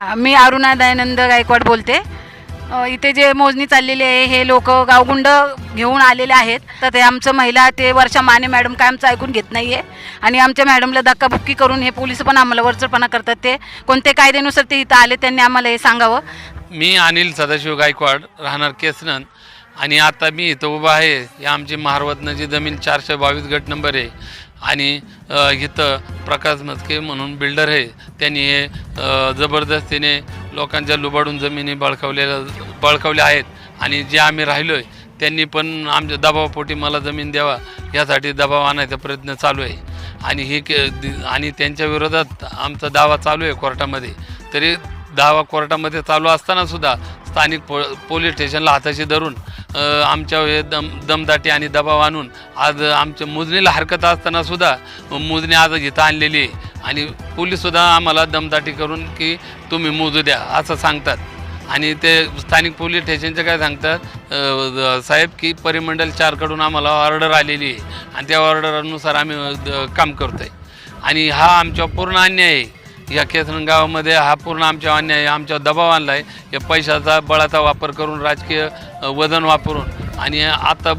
मी अरुणा दयानंद गायकवाड बोलते. इथे जे मोजणी चाललेली आहे हे लोक गावगुंड घेऊन आलेले आहेत. तर ते आमचं महिला ते वर्षा माने मॅडम काय आमचं ऐकून घेत नाही आहे आणि आमच्या मॅडमला धक्काबुक्की करून हे पोलीस पण आम्हाला वरचढपणा करतात ते. कोणते कायद्यानुसार ते इथं आले त्यांनी आम्हाला हे सांगावं. मी अनिल सदाशिव गायकवाड राहणार केसनन. आणि आता मी इथं उभा आहे. या आमची महारवतनाची जमीन चारशे बावीस गट नंबर आहे. आणि इथं प्रकाश मस्के म्हणून बिल्डर हे त्यांनी हे जबरदस्तीने लोकांच्या लुबाडून जमिनी बळकावलेल्या बळकावल्या आहेत. आणि जे आम्ही राहिलो आहे त्यांनी पण आमच्या दबावापोटी मला जमीन द्यावा यासाठी दबाव आणायचा प्रयत्न चालू आहे. आणि हे के दि- आणि त्यांच्या विरोधात आमचा दावा चालू आहे कोर्टामध्ये. तरी दावा कोर्टामध्ये चालू असतानासुद्धा स्थानिक पो पोलीस स्टेशनला हाताशी धरून आमच्या हे दम दमदाटी आणि दबाव आणून आज आमच्या मोजणीला हरकत असतानासुद्धा मोजणी आज इथं आणलेली आहे. आणि पोलीससुद्धा आम्हाला दमदाटी करून की तुम्ही मोजू द्या असं सांगतात. आणि ते स्थानिक पोलीस स्टेशनचे काय सांगतात साहेब की परिमंडल चारकडून आम्हाला ऑर्डर आलेली आहे. आणि त्या ऑर्डरनुसार आम्ही काम करतो आहे आणि हा आमच्या पूर्ण अन्याय आहे. या केसरण गावामध्ये हा पूर्ण आमच्या अन्याय आमच्या दबाव आणला आहे या पैशाचा बळाचा वापर करून राजकीय वजन वापरून आणि आता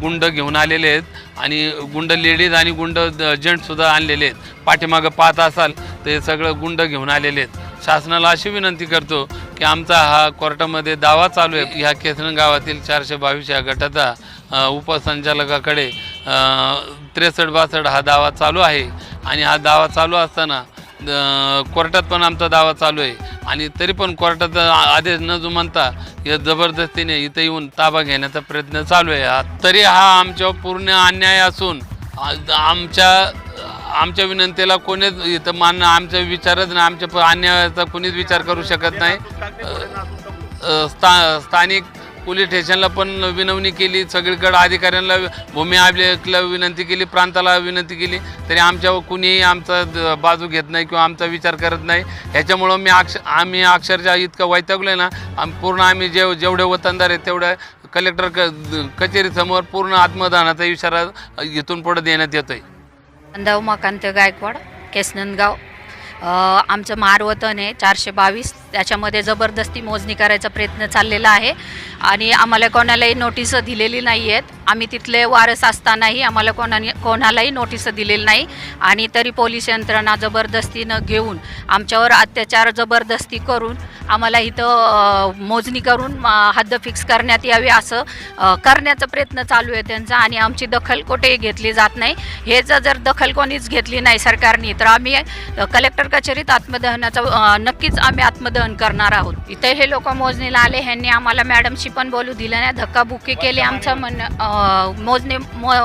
गुंड घेऊन आलेले आहेत आणि गुंड लेडीज आणि गुंड जेंट्ससुद्धा आणलेले आहेत. पाठीमागं पाहत असाल तर हे सगळं गुंड घेऊन आलेले आहेत. शासनाला अशी विनंती करतो की आमचा हा कोर्टामध्ये दावा चालू आहे. ह्या केसरण गावातील चारशे बावीस या गटाचा उपसंचालकाकडे त्रेसष्ट बासष्ट हा दावा चालू आहे. आणि हा दावा चालू असताना कोर्टात पण आमचा दावा चालू आहे. आणि तरी पण कोर्टाचा आदेश न जुमानता या जबरदस्तीने इथं येऊन ताबा घेण्याचा प्रयत्न चालू आहे. तरी हा आमच्यावर पूर्ण अन्याय असून आमच्या आमच्या विनंतीला कोणीच इथं मानणं आमचा विचारच नाही आमच्या अन्यायाचा कोणीच विचार करू शकत नाही. स्था स्थानिक पोलीस स्टेशनला पण विनवणी केली सगळीकडे अधिकाऱ्यांना भूमी अभिलेखला विनंती केली प्रांताला विनंती केली तरी आमच्यावर कुणीही आमचा द- बाजू घेत नाही किंवा आमचा विचार करत नाही. ह्याच्यामुळं मी अक्ष आम्ही अक्षरशः इतकं वैतागलो आहे ना आम पूर्ण आम्ही जेव जेवढे वतनदार आहेत तेवढ्या कलेक्टर क कचेरीसमोर पूर्ण आत्मदानाचा इशारा इथून पुढे देण्यात येतोय. अंदाव मकांत गायकवाड केसनंदगाव. आमचं मारवतन आहे चारशे बावीस. त्याच्यामध्ये जबरदस्ती मोजणी करायचा प्रयत्न चाललेला आहे. आणि आम्हाला कोणालाही नोटीसं दिलेली नाही आहेत आम्ही तिथले वारस असतानाही आम्हाला कोणाने कोणालाही नोटीसं दिलेली नाही. आणि तरी पोलीस यंत्रणा जबरदस्तीनं घेऊन आमच्यावर अत्याचार जबरदस्ती करून आम्हाला इथं मोजणी करून हद्द फिक्स करण्यात यावी असं करण्याचा प्रयत्न चालू आहे त्यांचा आणि आमची दखल कुठेही घेतली जात नाही. हे जर जर दखल कोणीच घेतली नाही सरकारने तर आम्ही कलेक्टर कचेरीत आत्मदहनाचा नक्कीच आम्ही आत्मदहन करणार आहोत. इथे हे लोक मोजणीला आले ह्यांनी आम्हाला मॅडमशी पण बोलू दिलं नाही धक्काबुक्की केली आमचं म्हणणं अ, मोजणी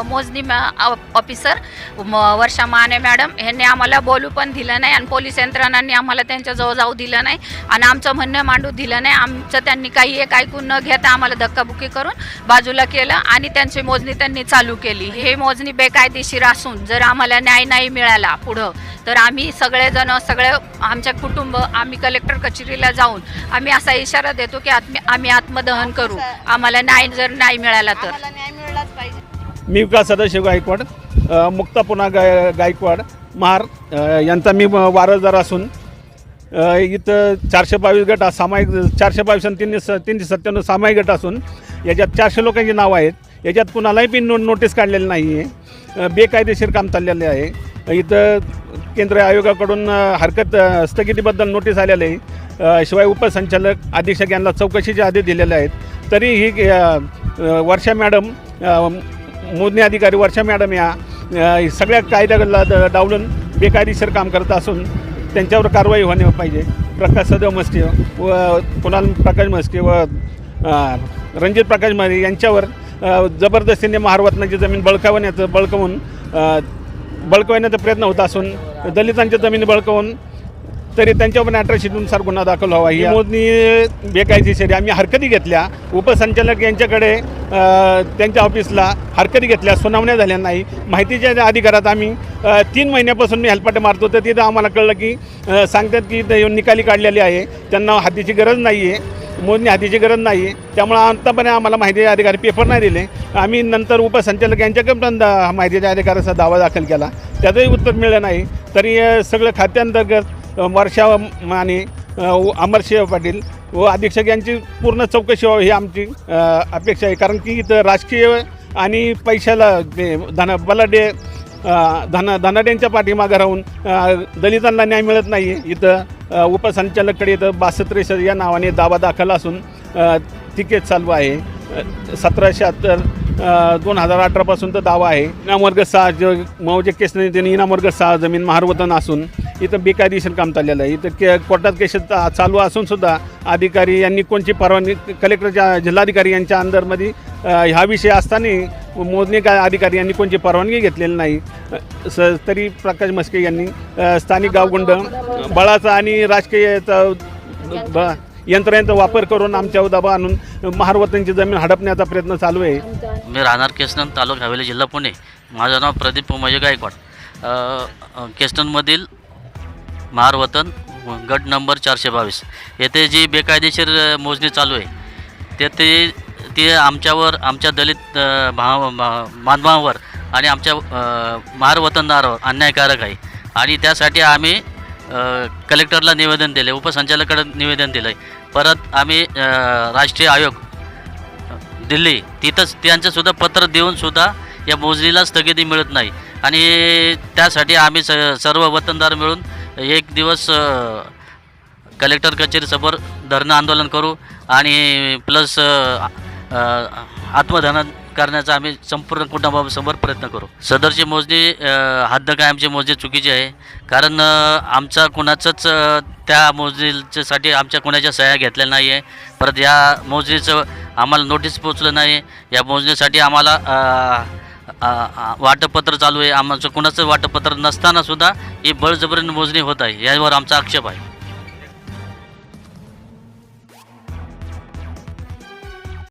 मोजणी मॅ- ऑफिसर म- वर्षा माने मॅडम ह्यांनी आम्हाला बोलू पण दिलं नाही आणि पोलीस यंत्रणांनी आम्हाला त्यांच्याजवळ जाऊ दिलं नाही. आणि आमचं म्हणणं मांडू दिलं नाही. आमचं त्यांनी काही एक ऐकून न घेता आम्हाला धक्काबुक्की करून बाजूला केलं आणि त्यांची मोजणी त्यांनी चालू केली. हे मोजणी बेकायदेशीर असून जर आम्हाला न्याय नाही मिळाला पुढं तर आम्ही सगळेजण सगळे आमच्या कुटुंब आम्ही कलेक्टर कचेरीला जाऊन आम्ही असा इशारा देतो की आत्मी आम्ही आत्मदहन करू. आम्हाला न्याय जर नाही मिळाला तर. मी विकास सदाशिव गायकवाड मुक्ता पुन्हा गाय गायकवाड महार यांचा मी वारसदार असून इथं चारशे बावीस गट सामायिक चारशे बावीस आणि तीनशे स तीनशे सत्त्याण्णव सामायिक गट असून याच्यात चारशे लोकांची नावं आहेत. याच्यात कुणालाही बी नो नोटीस काढलेली नाही आहे बेकायदेशीर काम चाललेलं आहे. इथं केंद्र आयोगाकडून हरकत स्थगितीबद्दल नोटीस आलेलं आहे. शिवाय उपसंचालक अधीक्षक यांना चौकशीचे आदेश दिलेले आहेत. तरी ही वर्षा मॅडम मोजणी अधिकारी वर्षा मॅडम या सगळ्या कायद्याला द- डावलून बेकायदेशीर काम करत असून त्यांच्यावर कारवाई होणे पाहिजे. प्रकाश सदैव मस्के व कुणाल प्रकाश मस्के व रणजित प्रकाश मस्के यांच्यावर जबरदस्तीने महारवतनाची जमीन बळकावण्याचं बळकवून बळकवण्याचा प्रयत्न होत असून दलितांच्या जमिनी बळकवून तरी त्यांच्यावर अॅट्रॉसिटीनुसार गुन्हा दाखल व्हावा. ही मोजणी बेकायदेशीर आम्ही हरकती घेतल्या. उपसंचालक यांच्याकडे त्यांच्या ऑफिसला हरकती घेतल्या. सुनावण्या झाल्या नाही. माहितीच्या अधिकारात आम्ही तीन महिन्यापासून मी हेल्पाटे मारतो तर तिथं आम्हाला कळलं की सांगतात की निकाली काढलेली आहे. त्यांना हातीची गरज नाही आहे मोजणी हातीची गरज नाही आहे त्यामुळं आतापर्यंत आम्हाला माहिती अधिकारी पेपर नाही दिले. आम्ही नंतर उपसंचालक यांच्याकडे पण दा- माहितीच्या अधिकाराचा दावा दाखल केला. त्याचंही उत्तर मिळलं नाही. तरी सगळं खात्यांतर्गत वर्षा माने व अमरसिंह पाटील व अधीक्षक यांची पूर्ण चौकशी व्हावी ही आमची अपेक्षा आहे. कारण की इथं राजकीय आणि पैशाला ते धन बलाढ्य अ, धन धनाढ्यांच्या पाठीमागं राहून दलितांना न्याय मिळत नाही. इथं उपसंचालककडे इथं बासष्ट या नावाने दावा दाखल असून तिकीट चालू आहे. सतरा शहात्तर दोन हजार अठरापासून तर दावा आहे. इनाम वर्ग सहा जे मौजे केसने नाही इनाम वर्ग सहा जमीन महारवतन असून इथं बेकायदेशीर काम चाललेलं आहे. इथं के कोर्टात केस चालू असून सुद्धा अधिकारी यांनी कोणची परवानगी कलेक्टरच्या जिल्हाधिकारी यांच्या अंदरमध्ये ह्या विषय असताना मोजणी काय अधिकारी यांनी कोणची परवानगी घेतलेली नाही. स तरी प्रकाश मस्के यांनी स्थानिक गावगुंड बळाचा आणि राजकीय ब यंत्रणेचा वापर करून आमच्या दबा आणून महारवतांची जमीन हडपण्याचा प्रयत्न चालू आहे. मी राहणार केसनन तालुका हवेली जिल्हा पुणे. माझं नाव प्रदीप उमाजी गायकवाड. केस्टनमधील महारवतन गट नंबर चारशे बावीस. येथे जी बेकायदेशीर मोजणी चालू आहे ते ते ते आमच्यावर आमच्या दलित भाव भा- बांधवांवर आणि आमच्या अ, महारवतनदारावर अन्यायकारक आहे. आणि त्यासाठी आम्ही कलेक्टरला निवेदन दिले उपसंचालकाकडे निवेदन दिलं आहे परत आम्ही राष्ट्रीय आयोग दिल्ली तिथंच त्यांचंसुद्धा पत्र देऊन सुद्धा या मोजणीला स्थगिती मिळत नाही. आणि त्यासाठी आम्ही स सर्व वतनदार मिळून एक दिवस कलेक्टर कचेरीसमोर धरणं आंदोलन करू आणि प्लस आत्मधन करण्याचा आम्ही संपूर्ण कुटुंबासमोर प्रयत्न करू. सदरची मोजणी हद्द कायमची मोजणी चुकीची आहे. कारण आमचा कुणाचंच त्या मोजणीच्यासाठी आमच्या कुणाच्या सह्या घेतल्या नाही आहे परत या मोजणीचं आम्हाला नोटीस पोचलं नाही या मोजणीसाठी आम्हाला वाटपत्र चालू आहे. आमचं कुणाचं वाटपत्र नसताना सुद्धा ही बळजबरीने मोजणी होत आहे. यावर आमचा आक्षेप आहे.